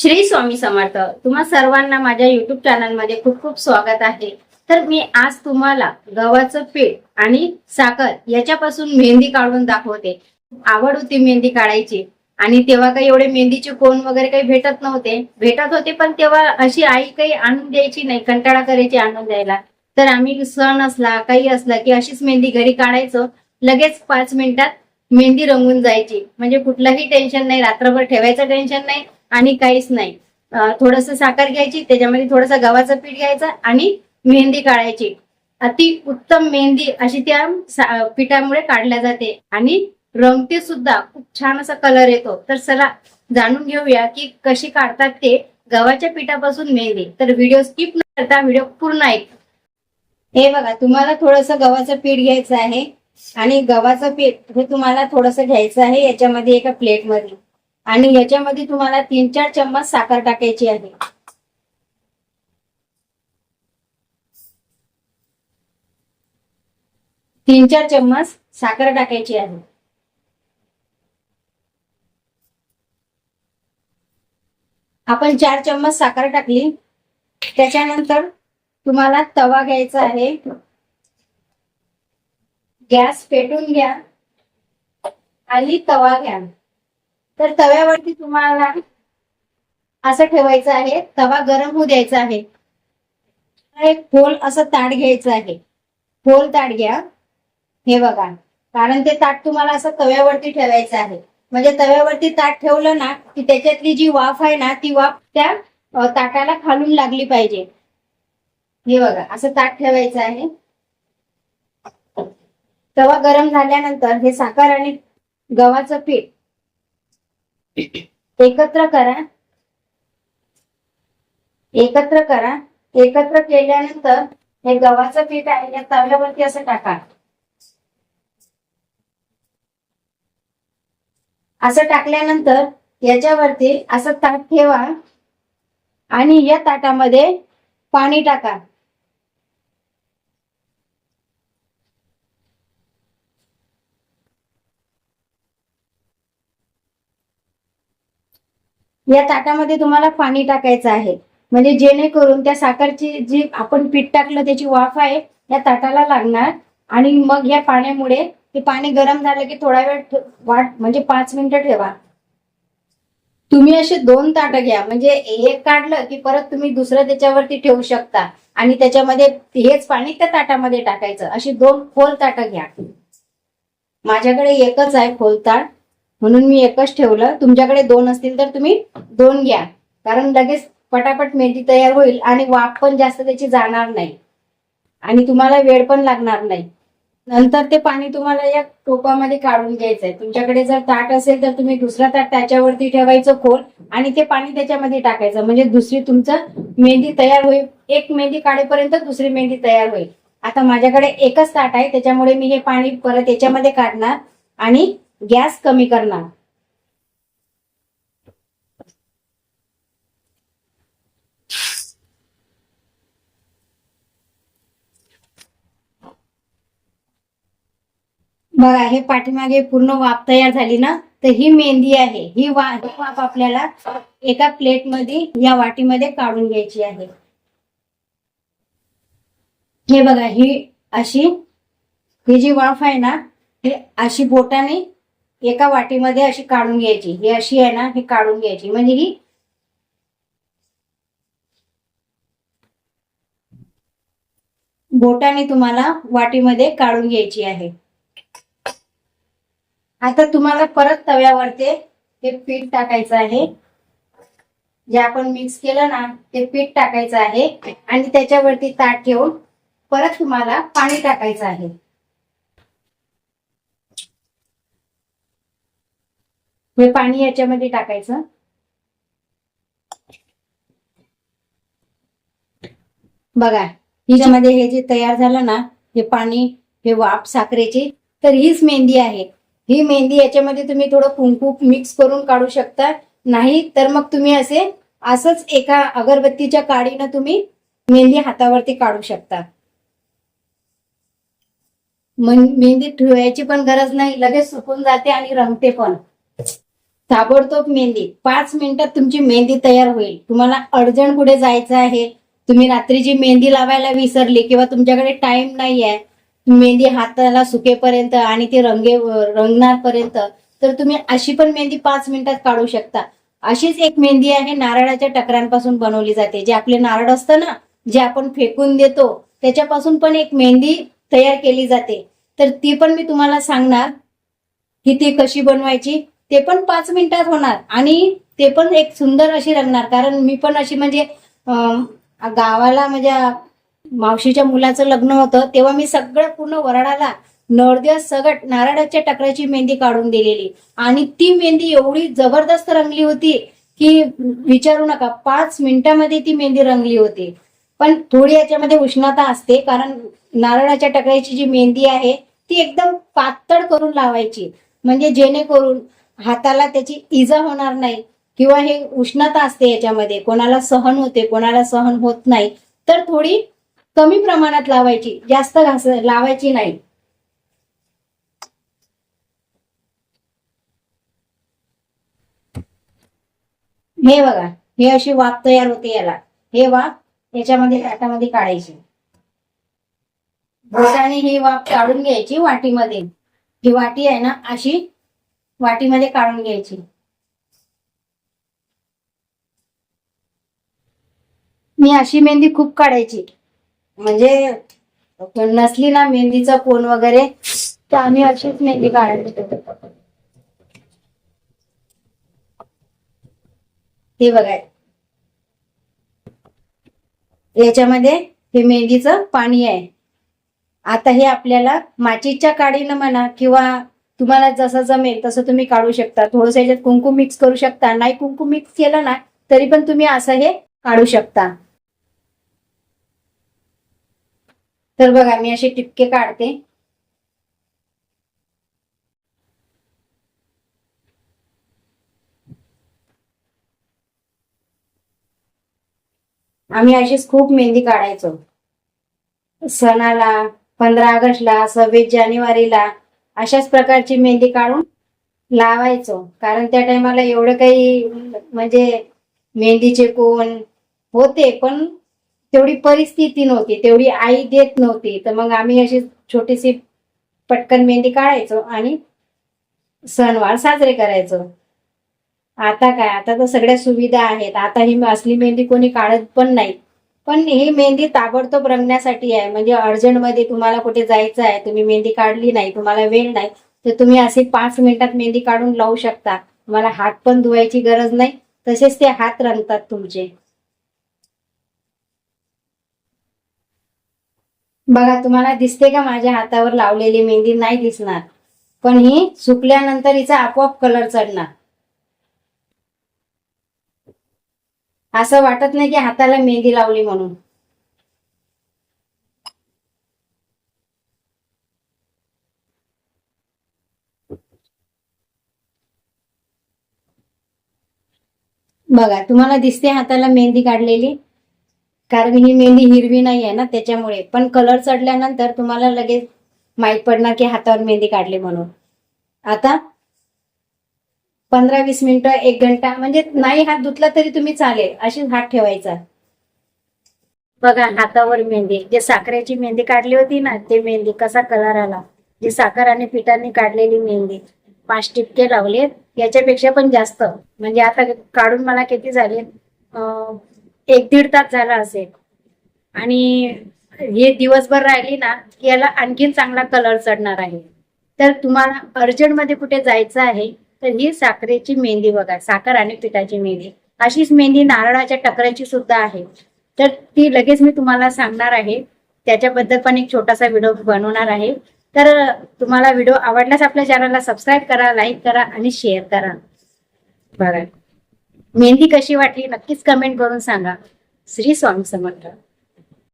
श्री स्वामी समर्थ तुम्हा सर्वांना माझ्या युट्यूब चॅनलमध्ये खूप खूप स्वागत आहे. तर मी आज तुम्हाला गव्हाचं पीठ आणि साखर याच्यापासून मेहंदी काढून दाखवते. आवड होती मेहंदी काढायची. आणि तेव्हा काही एवढे मेहंदीचे कोण वगैरे काही भेटत नव्हते. भेटत होते पण तेव्हा अशी आई काही आणून द्यायची नाही कंटाळा करायची आणून द्यायला. तर आम्ही सण असला काही असला की अशीच मेहंदी घरी काढायचो. लगेच पाच मिनिटात मेहंदी रंगून जायची. म्हणजे कुठलंही टेन्शन नाही रात्रभर ठेवायचं टेन्शन नाही. आणि काहीच नाही. थोडस साखर घ्यायची त्याच्यामध्ये थोडस गव्हाचं पीठ घ्यायचं आणि मेहंदी काढायची. अति उत्तम मेहंदी अशी त्या पिठामुळे काढल्या जाते. आणि रंगते सुद्धा खूप छान असा कलर येतो. तर चला जाणून घेऊया की कशी काढतात ते गव्हाच्या पिठापासून मेहंदी. तर व्हिडिओ स्किप न करता व्हिडिओ पूर्ण ऐक. हे बघा तुम्हाला थोडस गव्हाचं पीठ घ्यायचं आहे. आणि गव्हाचं पीठ हे तुम्हाला थोडस घ्यायचं आहे याच्यामध्ये एका प्लेटमध्ये. आणि याच्यामध्ये तुम्हाला तीन चार चम्मच साखर टाकायची आहे. तीन चार चम्मच साखर टाकायची आहे. आपण चार चम्मच साखर टाकली. त्याच्यानंतर तुम्हाला तवा घ्यायचा आहे. गॅस पेटून घ्या. आणि तवा घ्या. तर तव्यावरती तुम्हाला असं ठेवायचं आहे तवा गरम होऊ द्यायचा आहे. एक खोल असं ताट घ्यायचं आहे. खोल ताट घ्या. हे बघा. कारण ते ताट तुम्हाला असं तव्यावरती ठेवायचं आहे. म्हणजे तव्यावरती ताट ठेवलं ना की त्याच्यातली जी वाफ आहे ना ती वाफ त्या ताटाला खालून लागली पाहिजे. हे बघा. असं ताट ठेवायचं आहे. तवा गरम झाल्यानंतर हे साखर आणि गव्हाचं पीठ एकत्र करा. एकत्र करा. एकत्र केल्यानंतर हे गव्हाचं पीठ आहे या तव्यावरती असं टाका. असं टाकल्यानंतर याच्यावरती असं ताट ठेवा आणि या ताटामध्ये पाणी टाका. या ताटामध्ये तुम्हाला पाणी टाकायचं आहे. म्हणजे जेणेकरून त्या साखरची जी आपण पीठ टाकलं त्याची वाफ आहे या ताटाला लागणार. आणि मग या पाण्यामुळे ते पाणी गरम झालं की थोडा वेळ वाट म्हणजे पाच मिनिटं ठेवा. तुम्ही असे दोन ताटं घ्या. म्हणजे एक काढलं की परत तुम्ही दुसरं त्याच्यावरती ठेवू शकता. आणि त्याच्यामध्ये हेच पाणी त्या ताटामध्ये टाकायचं. अशी दोन खोल ताटं घ्या. माझ्याकडे एकच आहे खोल ताट. म्हणून मी एकच ठेवलं. तुमच्याकडे दोन असतील तर तुम्ही दोन घ्या. कारण लगेच पटापट मेथी तयार होईल आणि वाफ पण जास्त त्याची जाणार नाही. आणि तुम्हाला वेळ पण लागणार नाही. नंतर ते पाणी तुम्हाला या टोपामध्ये काढून घ्यायचं आहे तुमच्याकडे जर ताट असेल तर तुम्ही दुसरा ताट त्याच्यावरती ठेवायचं खोल आणि ते पाणी त्याच्यामध्ये टाकायचं. म्हणजे दुसरी तुमचं मेहंदी तयार होईल. एक मेहंदी काढेपर्यंत दुसरी मेहंदी तयार होईल. आता माझ्याकडे एकच ताट आहे. त्याच्यामुळे मी हे पाणी परत याच्यामध्ये काढणार आणि गॅस कमी करणार. बघा हे पाठीमागे पूर्ण वाफ तयार झाली ना तर ही मेहंदी आहे. ही वा ही वाफ आपल्याला एका प्लेटमध्ये या वाटीमध्ये काढून घ्यायची आहे. हे बघा ही अशी ही जी वाफ आहे ना ही अशी बोटाने एका वाटीमध्ये अशी काढून घ्यायची. ही अशी आहे ना ही काढून घ्यायची. म्हणजे ही बोटाने तुम्हाला वाटीमध्ये काढून घ्यायची आहे. आता तुम्हाला परत तव्यावरती हे पीठ टाकायचं आहे. जे आपण मिक्स केलं ना ते पीठ टाकायचं आहे. आणि त्याच्यावरती ताट ठेवून परत तुम्हाला पाणी टाकायचं आहे. हे पाणी याच्यामध्ये टाकायचं. बघा हिच्यामध्ये हे जे तयार झालं ना हे पाणी हे वाफ साखरेची तर हीच मेहंदी आहे. ही मेहंदी याच्यामध्ये तुम्ही थोडं कुंकू मिक्स करून काढू शकता. नाही तर मग तुम्ही असे असंच एका अगरबत्तीच्या काडीनं तुम्ही मेहंदी हातावरती काढू शकता. मेहंदी ठेवायची पण गरज नाही लगेच सुकून जाते आणि रंगते पण. ताबडतोब मेहंदी. पाच मिनिटात तुमची मेहंदी तयार होईल. तुम्हाला अर्जंट कुठे जायचं आहे? तुम्ही रात्रीची मेहंदी लावायला विसरली किंवा तुमच्याकडे टाइम नाही आहे मेहंदी हाताला सुकेपर्यंत आणि ती रंगे रंगणार पर्यंत तर तुम्ही अशी पण मेहंदी पाच मिनिटात काढू शकता. अशीच एक मेहंदी आहे नारळाच्या टकरांपासून बनवली जाते. जे आपले नारळ असतं ना जे आपण फेकून देतो त्याच्यापासून पण एक मेहंदी तयार केली जाते. तर ती पण मी तुम्हाला सांगणार की ती कशी बनवायची? ते पण पाच मिनिटात होणार. आणि ते पण एक सुंदर अशी रंगणार. कारण मी पण अशी म्हणजे गावाला माझ्या मावशीच्या मुलाचं लग्न होतं तेव्हा मी सगळं पूर्ण वराडाला नळदिवस सगट नारळाच्या टकऱ्याची मेहंदी काढून दिलेली. आणि ती मेहंदी एवढी जबरदस्त रंगली होती की विचारू नका पाच मिनिटामध्ये ती मेहंदी रंगली होती. पण थोडी याच्यामध्ये उष्णता असते कारण नारळाच्या टकऱ्याची जी मेहंदी आहे ती एकदम पातळ करून लावायची. म्हणजे जेणेकरून हाताला त्याची इजा होणार नाही किंवा हे उष्णता असते याच्यामध्ये कोणाला सहन होते कोणाला सहन होत नाही तर थोडी कमी प्रमाणात लावायची जास्त घास लावायची नाही. हे बघा हे अशी वाफ तयार होते याला. हे वाफ याच्यामध्ये ताटामध्ये काढायची. बोटाने ही वाफ काढून घ्यायची वाटीमध्ये. ही वाटी आहे ना अशी वाटीमध्ये काढून घ्यायची. मी अशी मेहंदी खूप काढायची. म्हणजे नसली ना मेहंदीचा कोण वगैरे तर आम्ही अशीच मेहंदी काढायची. हे बघा. याच्यामध्ये हे मेहंदीचं पाणी आहे. आता हे आपल्याला माचीच्या काडीनं म्हणा किंवा तुम्हाला जसं जमेल तसं तुम्ही काढू शकता. थोडस याच्यात कुंकू मिक्स करू शकता. नाही कुंकू मिक्स केलं ना तरी पण तुम्ही असं हे काढू शकता. तर बघा मी असे टिपके काढते. आम्ही अशीच खूप मेहंदी काढायचो. सणाला पंधरा ऑगस्टला सव्वीस जानेवारीला अशाच प्रकारची मेहंदी काढून लावायचो. कारण त्या टायमाला एवढं काही म्हणजे मेहंदीचे कोण होते पण तेवढी परिस्थिती नव्हती तेवढी आई देत नव्हती. तर मग आम्ही अशी छोटीशी पटकन मेहंदी काढायचो आणि सणवार साजरे करायचो. आता काय? आता तर सगळ्या सुविधा आहेत. आता ही असली मेहंदी कोणी काढत पण नाही पण ही मेहंदी ताबडतोब रंगण्यासाठी आहे. म्हणजे अर्जंटमध्ये तुम्हाला कुठे जायचं आहे तुम्ही मेहंदी काढली नाही तुम्हाला वेळ नाही तर तुम्ही असे पाच मिनिटात मेहंदी काढून लावू शकता. तुम्हाला हात पण धुवायची गरज नाही तसेच ते हात रंगतात तुमचे. बघा तुम्हाला दिसते का माझ्या हातावर लावलेली मेहंदी? नाही दिसणार. पण ही सुकल्यानंतर हिचा आपोआप कलर चढणार. असं वाटत नाही की हाताला मेहंदी लावली म्हणून. बघा तुम्हाला दिसते हाताला मेहंदी काढलेली कारण ही मेहंदी हिरवी नाही आहे ना त्याच्यामुळे. पण कलर चढल्यानंतर तुम्हाला लगेच माहीत पडणार की हातावर मेहंदी काढली म्हणून. आता पंधरा वीस मिनिटं एक घंटा म्हणजे नाही हात धुतला तरी तुम्ही चालेल. अशीच हात ठेवायचा. बघा हातावर मेहंदी. जे साखरेची मेहंदी काढली होती ना ते मेहंदी कसा कलर आला? जी साखर आणि पिठाने काढलेली मेहंदी. पाच टिपके लावलेत. याच्यापेक्षा पण जास्त. म्हणजे आता काढून मला किती झाले? एक दीड तास झाला असेल. आणि हे दिवसभर राहिली ना की याला आणखीन चांगला कलर चढणार आहे. तर तुम्हाला अर्जंटमध्ये कुठे जायचं आहे तर ही साखरेची मेहंदी बघा साखर आणि पिठाची मेहंदी. अशीच मेहंदी नारळाच्या टकऱ्याची सुद्धा आहे. तर ती लगेच मी तुम्हाला सांगणार आहे. त्याच्याबद्दल पण एक छोटासा व्हिडिओ बनवणार आहे. तर तुम्हाला व्हिडिओ आवडल्यास आपल्या चॅनलला सबस्क्राईब करा लाईक करा आणि शेअर करा. बघा. मेहंदी कशी वाटली नक्कीच कमेंट करून सांगा. श्री स्वामी समर्थ.